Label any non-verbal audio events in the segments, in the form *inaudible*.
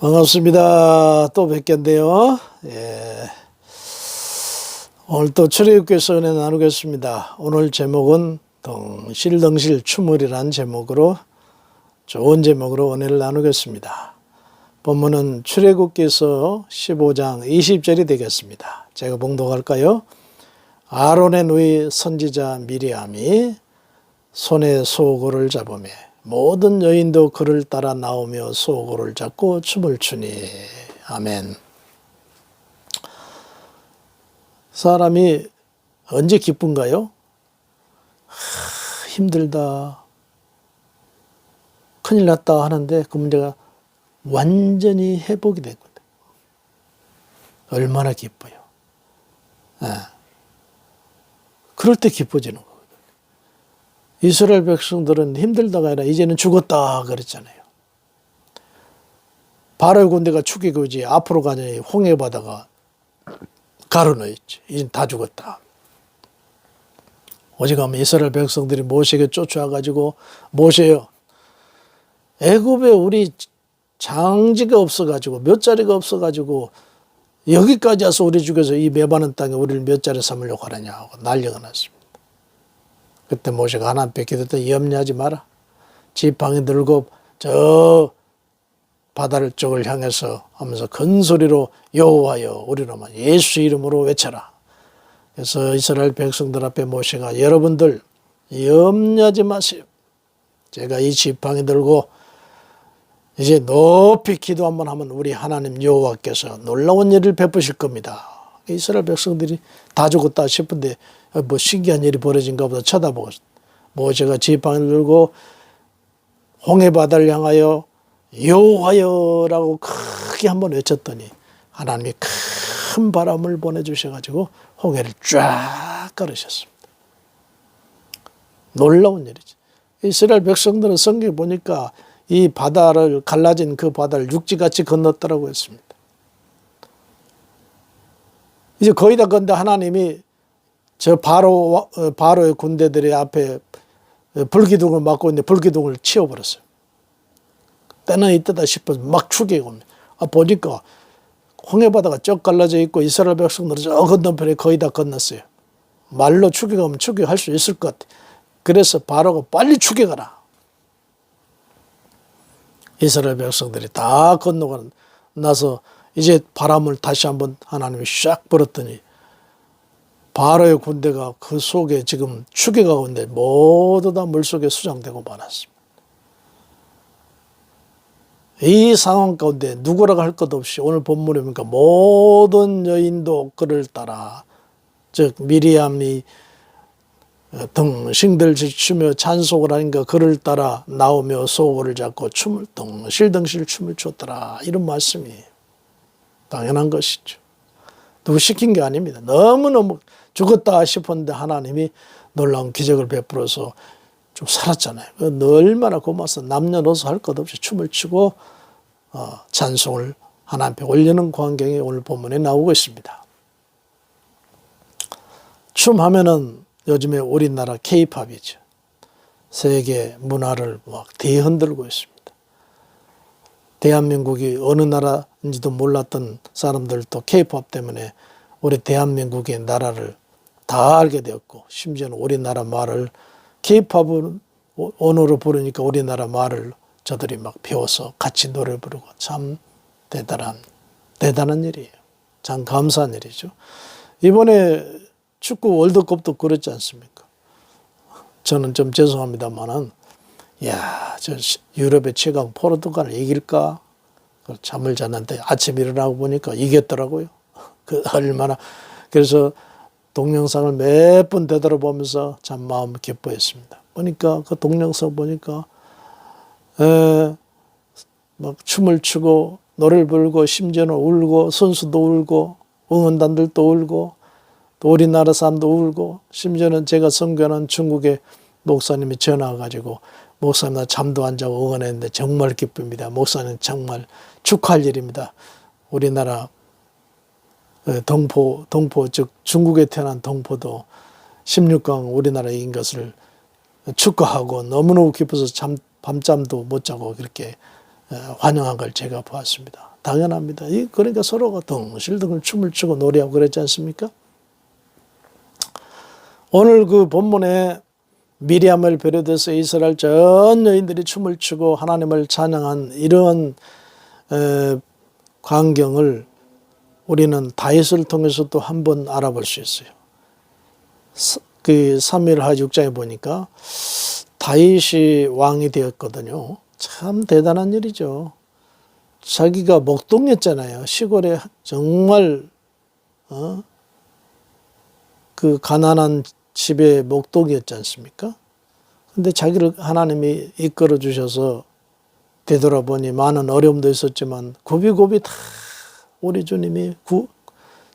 반갑습니다. 또 뵙겠네요. 예. 오늘 또 출애굽께서 은혜 나누겠습니다. 오늘 제목은 덩실덩실 춤을이란 제목으로 좋은 제목으로 은혜를 나누겠습니다. 본문은 출애굽께서 15장 20절이 되겠습니다. 제가 봉독할까요? 아론의 누이 선지자 미리암이 손에 소고를 잡으며 모든 여인도 그를 따라 나오며 소고를 잡고 춤을 추니 아멘. 사람이 언제 기쁜가요? 하, 힘들다. 큰일 났다 하는데 그 문제가 완전히 회복이 됐거든. 얼마나 기뻐요. 예. 그럴 때 기뻐지는 거거든. 이스라엘 백성들은 힘들다가 아니라 이제는 죽었다 그랬잖아요. 바로의 군대가 죽이고 이제 앞으로 가니 홍해 바다가 가로놓였지. 이제 다 죽었다. 오직하면 이스라엘 백성들이 모세에게 쫓아와가지고 모세요. 애굽에 우리 장지가 없어가지고 몇 자리가 없어가지고 여기까지 와서 우리 죽여서 이 매바는 땅에 우리를 몇 자리 삼으려고 하느냐 하고 난리가 났습니다. 그때 모세가 하나님께 기도했더니 염려하지 마라. 지팡이 들고 저 바다를 쪽을 향해서 하면서 큰 소리로 여호와여 우리로만 예수 이름으로 외쳐라. 그래서 이스라엘 백성들 앞에 모세가 여러분들 염려하지 마세요. 제가 이 지팡이 들고 이제 높이 기도 한번 하면 우리 하나님 여호와께서 놀라운 일을 베푸실 겁니다. 이스라엘 백성들이 다 죽었다 싶은데 뭐 신기한 일이 벌어진가 보다 쳐다보고 모세가 지팡이를 들고 홍해 바다를 향하여 여호와여라고 크게 한번 외쳤더니 하나님이 큰 바람을 보내주셔가지고 홍해를 쫙 깔으셨습니다. 놀라운 일이죠. 이스라엘 백성들은 성경 보니까 이 바다를 갈라진 그 바다를 육지같이 건넜더라고 했습니다. 이제 거의 다 건데 하나님이 저 바로 어, 바로의 군대들의 앞에 불기둥을 막고 있는데 불기둥을 치워버렸어요. 때는 이때다 싶어서 막 추격이. 아, 보니까 홍해바다가 쩍 갈라져 있고 이스라엘 백성들은 저 건너편에 거의 다 건넜어요. 말로 추격하면 추격할 수 있을 것 같아. 그래서 바로가 빨리 추격하라. 이스라엘 백성들이 다 건너고 나서 이제 바람을 다시 한번 하나님이 샥 불었더니 바로의 군대가 그 속에 지금 추격하고 있는데 모두 다 물속에 수장되고 말았습니다. 이 상황 가운데 누구라고 할 것 없이 오늘 본문에 보니까 모든 여인도 그를 따라 즉 미리암이 덩싱들 추며 찬송을 하니까 그를 따라 나오며 소고를 잡고 춤을 덩실덩실 춤을 췄더라 이런 말씀이 당연한 것이죠. 누구 시킨 게 아닙니다. 너무너무 죽었다 싶었는데 하나님이 놀라운 기적을 베풀어서 좀 살았잖아요. 얼마나 고마워서 남녀노소 할 것 없이 춤을 추고 어, 찬송을 하나님 앞에 올리는 광경이 오늘 본문에 나오고 있습니다. 춤 하면은 요즘에 우리나라 케이팝이죠. 세계 문화를 막 뒤흔들고 있습니다. 대한민국이 어느 나라인지도 몰랐던 사람들도 케이팝 때문에 우리 대한민국의 나라를 다 알게 되었고 심지어는 우리나라 말을 케이팝을 언어로 부르니까 우리나라 말을 저들이 막 배워서 같이 노래 부르고 참 대단한 대단한 일이에요. 참 감사한 일이죠. 이번에 축구 월드컵도 그렇지 않습니까? 저는 좀 죄송합니다만은 야, 저 유럽의 최강 포르투갈을 이길까? 잠을 잤는데 아침 일어나고 보니까 이겼더라고요. *laughs* 그 얼마나 그래서 동영상을 몇 번 되돌아보면서 참 마음 기뻐했습니다. 보니까 그 동영상 보니까 에, 막 춤을 추고 노래를 부르고 심지어는 울고 선수도 울고 응원단들도 울고 또 우리나라 사람도 울고 심지어는 제가 선교하는 중국의 목사님이 전화 와가지고 목사님 나 잠도 안 자고 응원했는데 정말 기쁩니다. 목사님 정말 축하할 일입니다. 우리나라 어, 동포 동포 즉 중국에 태어난 동포도 16강 우리나라 이긴 것을 축하하고 너무너무 기뻐서 잠 밤잠도 못 자고 그렇게 어, 환영한 걸 제가 보았습니다. 당연합니다. 이 그러니까 서로가 덩실덩실 춤을 추고 노래하고 그랬지 않습니까? 오늘 그 본문에 미리암을 비롯해서 이스라엘 전 여인들이 춤을 추고 하나님을 찬양한 이러한 에, 광경을 우리는 다윗을 통해서 또한번 알아볼 수 있어요. 사- 그 사무엘하 6장에 보니까 다윗이 왕이 되었거든요. 참 대단한 일이죠. 자기가 목동이었잖아요. 시골에 정말 어? 그 가난한 집의 목동이었지 않습니까? 근데 자기를 하나님이 이끌어 주셔서 되돌아보니 많은 어려움도 있었지만 고비고비 다 우리 주님이 구,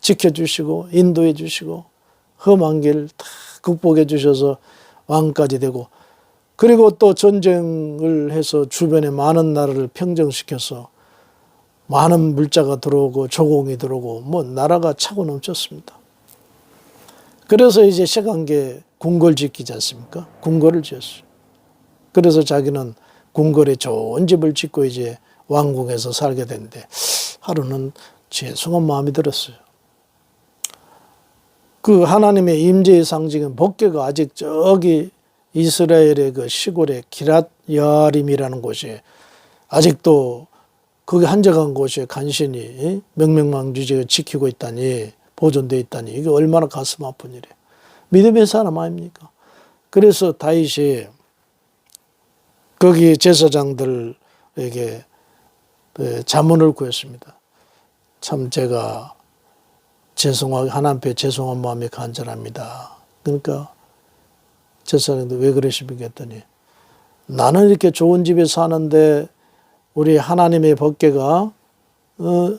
지켜주시고 인도해 주시고 험한 길 다 극복해 주셔서 왕까지 되고 그리고 또 전쟁을 해서 주변에 많은 나라를 평정시켜서 많은 물자가 들어오고 조공이 들어오고 뭐 나라가 차고 넘쳤습니다. 그래서 이제 게 궁궐 짓기지 않습니까? 궁궐을 지었어요. 그래서 자기는 궁궐에 좋은 집을 짓고 이제 왕궁에서 살게 됐는데 하루는 죄송한 마음이 들었어요. 그 하나님의 임재의 상징은 법궤가 아직 저기 이스라엘의 그 시골의 기랏 여아림이라는 곳에 아직도 거기 한적한 곳에 간신히 명명망주제가 지키고 있다니 보존되어 있다니 이게 얼마나 가슴 아픈 일이에요. 믿음의 사람 아닙니까? 그래서 다윗이 거기 제사장들에게 그 자문을 구했습니다. 참 제가 죄송하게 하나님 앞에 죄송한 마음이 간절합니다. 그러니까 제사장들 왜 그러십니까 했더니 나는 이렇게 좋은 집에 사는데 우리 하나님의 법궤가 어,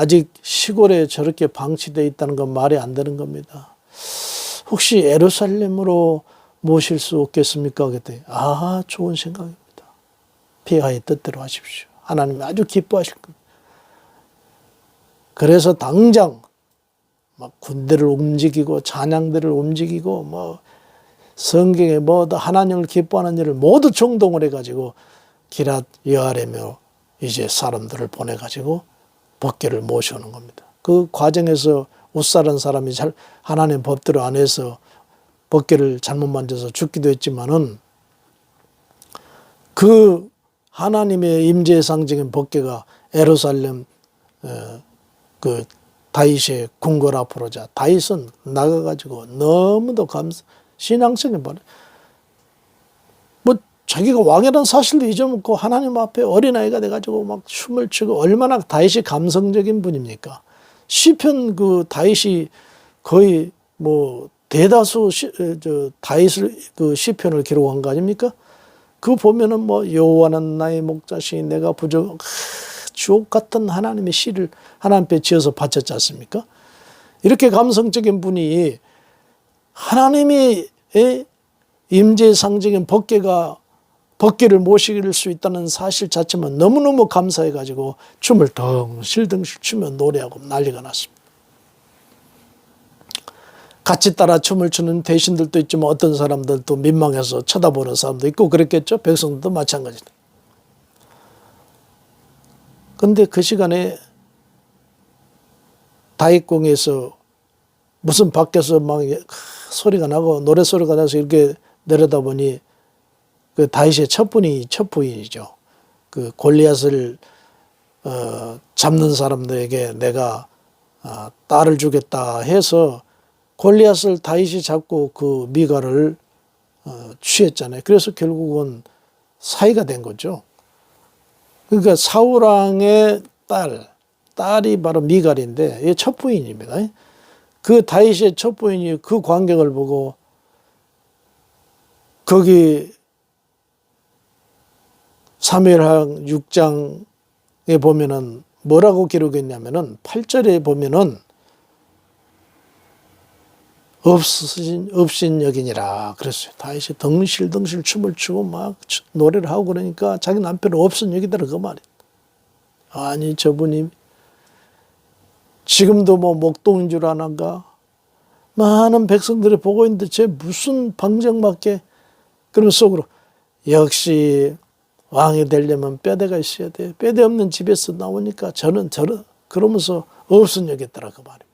아직 시골에 저렇게 방치되어 있다는 건 말이 안 되는 겁니다. 혹시 에루살렘으로 모실 수 없겠습니까? 그랬더니 아 좋은 생각입니다. 피하의 뜻대로 하십시오. 하나님이 아주 기뻐하실 겁니다. 그래서 당장 막 군대를 움직이고 찬양대를 움직이고 뭐 성경에 뭐 하나님을 기뻐하는 일을 모두 총동을 해가지고 기랏 여아레며 이제 사람들을 보내가지고 법궤를 모셔오는 겁니다. 그 과정에서 웃살한 사람이 잘 하나님 법대로 안 해서 법궤를 잘못 만져서 죽기도 했지만은 그 하나님의 임재의 상징인 법궤가 에루살렘 어, 그 다윗의 궁궐 앞으로 자 다윗은 나가가지고 너무도 신앙성에 말해 뭐 자기가 왕이라는 사실도 잊어먹고 하나님 앞에 어린아이가 돼가지고 막 춤을 추고 얼마나 다윗이 감성적인 분입니까? 시편 그 다윗이 거의 뭐 대다수 시, 저 다윗을 그 시편을 기록한 거 아닙니까? 그 보면은 뭐 여호와는 나의 목자시 내가 부족 주옥 같은 하나님의 시를 하나님 앞에 지어서 바쳤지 않습니까? 이렇게 감성적인 분이 하나님이 임재 상징인 법궤가 법궤를 모실 수 있다는 사실 자체만 너무너무 감사해 가지고 춤을 덩실덩실 추며 노래하고 난리가 났습니다. 같이 따라 춤을 추는 대신들도 있지만 어떤 사람들도 민망해서 쳐다보는 사람도 있고 그랬겠죠. 백성들도 마찬가지다. 근데 그 시간에 다윗궁에서 무슨 밖에서 막 소리가 나고 노래 소리가 나서 이렇게 내려다보니 그 다윗의 첫 분이 첫 부인이죠. 그 골리앗을 어, 잡는 사람들에게 내가 아, 딸을 주겠다 해서 골리앗을 다윗이 잡고 그 미가를 어, 취했잖아요. 그래서 결국은 사이가 된 거죠. 그러니까 사우랑의 딸, 딸이 바로 미갈인데 이게 첫 부인입니다. 그 다윗의 첫 부인이 그 광경을 보고 거기 사무엘상 6장에 보면은 뭐라고 기록했냐면은 8절에 보면은 없으신 없신 여긴이라 그랬어요. 다윗이 덩실덩실 춤을 추고 막 노래를 하고 그러니까 자기 남편은 없은 여기더라 그 말이. 아니 저분이 지금도 뭐 목동인 줄 아는가? 많은 백성들이 보고 있는데 쟤 무슨 방정맞게 그러면 속으로 역시 왕이 되려면 뼈대가 있어야 돼. 뼈대 없는 집에서 나오니까 저는 저는 그러면서 없은 여겼더라 그 말입니다.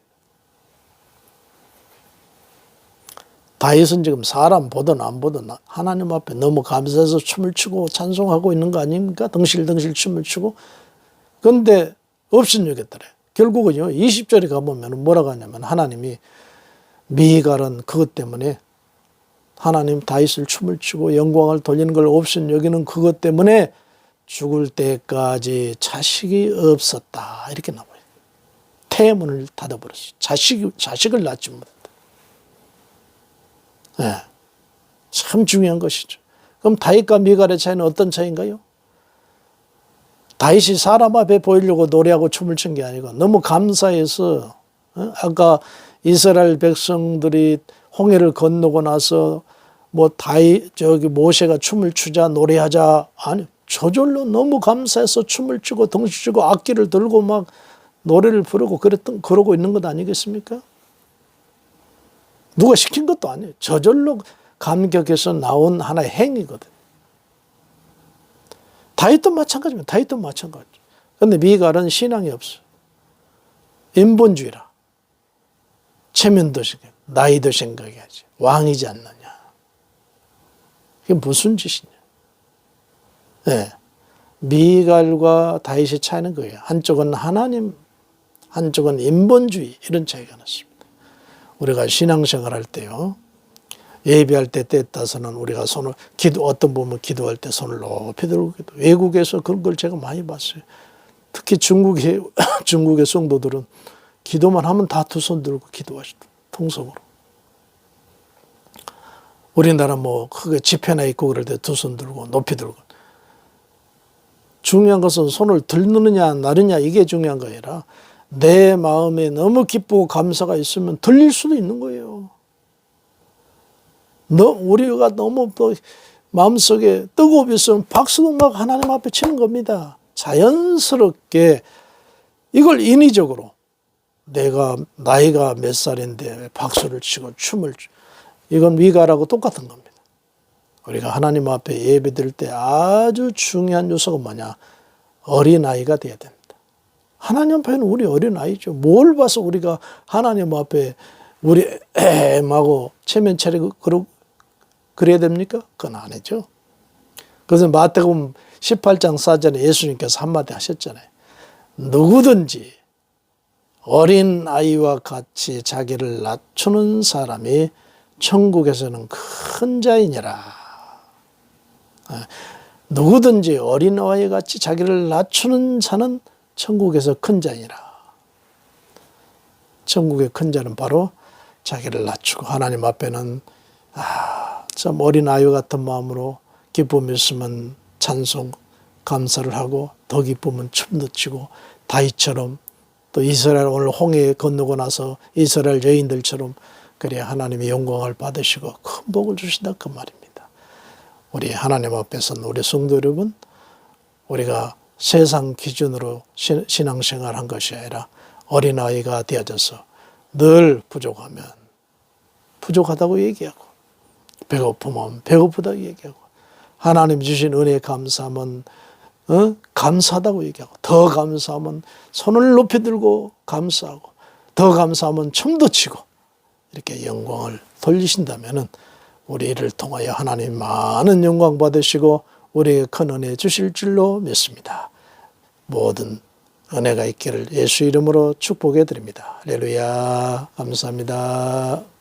다윗은 지금 사람 보든 안 보든 하나님 앞에 너무 감사해서 춤을 추고 찬송하고 있는 거 아닙니까? 덩실덩실 춤을 추고. 그런데 없은 여겼더래. 결국은요, 20절에 가보면 뭐라고 하냐면 하나님이 미갈은 그것 때문에 하나님 다윗을 춤을 추고 영광을 돌리는 걸 없인 여기는 그것 때문에 죽을 때까지 자식이 없었다. 이렇게 나와요. 태문을 닫아버렸어요. 자식, 자식을 낳지 못했다. 예. 참 중요한 것이죠. 그럼 다윗과 미갈의 차이는 어떤 차이인가요? 다윗이 사람 앞에 보이려고 노래하고 춤을 춘 게 아니고 너무 감사해서 어? 아까 이스라엘 백성들이 홍해를 건너고 나서 뭐 다이 저기 모세가 춤을 추자 노래하자 아니 저절로 너무 감사해서 춤을 추고 덩치 추고 악기를 들고 막 노래를 부르고 그랬던 그러고 있는 것 아니겠습니까? 누가 시킨 것도 아니에요. 저절로 감격해서 나온 하나의 행위거든. 다윗도 마찬가지입니다. 다윗도 마찬가지. 근데 미갈은 신앙이 없어. 인본주의라. 체면도 생각, 나이도 생각해야지. 왕이지 않느냐. 이게 무슨 짓이냐. 네. 미갈과 다윗의 차이는 거예요. 한쪽은 하나님, 한쪽은 인본주의 이런 차이가 났습니다. 우리가 신앙생활 할 때요. 예배할 때 때에 따라서는 우리가 손을 기도 어떤 보면 기도할 때 손을 높이 들고 기도. 외국에서 그런 걸 제가 많이 봤어요. 특히 중국의 *laughs* 중국의 성도들은 기도만 하면 다 두 손 들고 기도하시더 통성으로. 우리나라 뭐 크게 집회나 있고 그럴 때 두 손 들고 높이 들고. 중요한 것은 손을 들느냐 나르냐 이게 중요한 거 아니라 내 마음에 너무 기쁘고 감사가 있으면 들릴 수도 있는 거예요. 너 우리가 너무 또 마음속에 뜨거움이 있으면 박수도 막 하나님 앞에 치는 겁니다. 자연스럽게 이걸 인위적으로 내가 나이가 몇 살인데 박수를 치고 춤을 이건 위가라고 똑같은 겁니다. 우리가 하나님 앞에 예배 드릴 때 아주 중요한 요소가 뭐냐? 어린아이가 돼야 됩니다. 하나님 앞에는 우리 어린아이죠. 뭘 봐서 우리가 하나님 앞에 우리 애하고 체면 차리고 그러, 그래야 됩니까? 그건 아니죠. 그래서 마태복음 18장 4절에 예수님께서 한마디 하셨잖아요. 누구든지 어린 아이와 같이 자기를 낮추는 사람이 천국에서는 큰 자이니라. 아, 누구든지 어린 아이 같이 자기를 낮추는 자는 천국에서 큰 자이라. 천국의 큰 자는 바로 자기를 낮추고 하나님 앞에는 아, 참 어린 아이 같은 마음으로 기쁨이 있으면 찬송, 감사를 하고 더 기쁘면 춤도 추고 다윗처럼 또 이스라엘 오늘 홍해 건너고 나서 이스라엘 여인들처럼 그래 하나님의 영광을 받으시고 큰 복을 주신다 그 말입니다. 우리 하나님 앞에서는 우리 성도 여러분 우리가 세상 기준으로 신앙생활 한 것이 아니라 어린아이가 되어져서 늘 부족하면 부족하다고 얘기하고 배고프면 배고프다고 얘기하고 하나님 주신 은혜 감사하면 어? 감사하다고 얘기하고 더 감사하면 손을 높이 들고 감사하고 더 감사하면 춤도 치고 이렇게 영광을 돌리신다면 우리를 통하여 하나님 많은 영광 받으시고 우리에게 큰 은혜 주실 줄로 믿습니다. 모든 은혜가 있기를 예수 이름으로 축복해 드립니다. 할렐루야. 감사합니다.